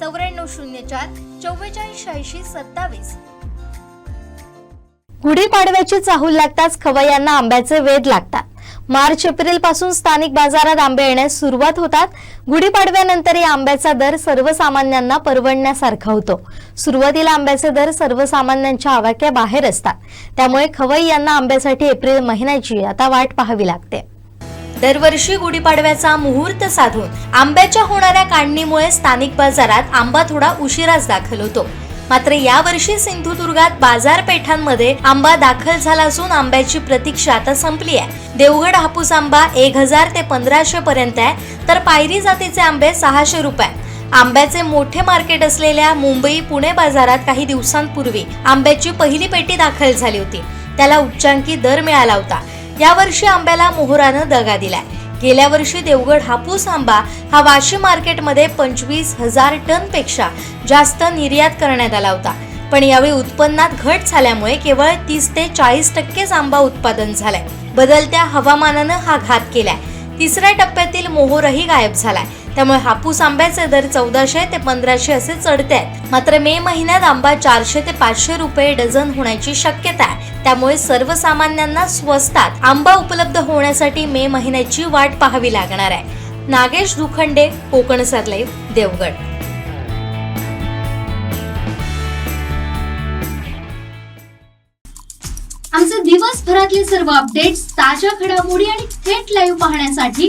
चौऱ्याण्णव शून्य चार चव्वेचाळीस शहाऐंशी सत्तावीस गुढीपाडव्याची चाहूल लागताच खवय्यांना आंब्याचे वेध लागतात. मार्च एप्रिलपासून स्थानिक बाजारात आंबे येण्यास सुरुवात होतात. गुढीपाडव्यानंतर या आंब्याचा दर सर्वसामान्यांना परवडण्यासारखा होतो. सुरुवातीला आंब्याचे दर सर्वसामान्यांच्या आवाक्याबाहेर असतात. त्यामुळे खवई यांना आंब्यासाठी एप्रिल महिन्याची आता वाट पाहावी लागते. दरवर्षी गुढीपाडव्याचा मुहूर्त साधून आंब्याच्या होणाऱ्या काढणीमुळे स्थानिक बाजारात आंबा थोडा उशिराच दाखल होतो. मात्र यावर्षी सिंधुदुर्गात बाजारपेठांमध्ये आंबा दाखल झाला असून आंब्याची प्रतीक्षा आता संपली आहे. देवगड हापूस आंबा एक हजार ते पंधराशे पर्यंत आहे तर पायरी जातीचे आंबे सहाशे रुपये. आंब्याचे मोठे मार्केट असलेल्या मुंबई पुणे बाजारात काही दिवसांपूर्वी आंब्याची पहिली पेटी दाखल झाली होती. त्याला उच्चांकी दर मिळाला होता. यावर्षी आंब्याला मोहरानं दगा दिलाय. गेल्या वर्षी देवगड हापूस आंबा हा वाशी मार्केटमध्ये पंचवीस हजार टनपेक्षा जास्त निर्यात करण्यात आला होता. पण यावेळी उत्पन्नात घट झाल्यामुळे केवळ तीस ते चाळीस टक्केच आंबा उत्पादन झालाय. बदलत्या हवामानानं हा घात केलाय. तिसऱ्या टप्प्यातील मोहोरही गायब झालाय. त्यामुळे हापूस आंब्याचे दर चौदाशे ते पंधराशे असे चढते आहेत. मात्र मे महिन्यात आंबा चारशे ते पाचशे रुपये डझन होण्याची शक्यता आहे. त्यामुळे सर्वसामान्यांना स्वस्तात आंबा उपलब्ध होण्यासाठी मे महिन्याची वाट पाहावी लागणार आहे. नागेश दुखंडे कोकण सरले देवगड. आमचे दिवसभरातले सर्व अपडेट्स ताज्या घडामोडी आणि थेट लाईव्ह पाहण्यासाठी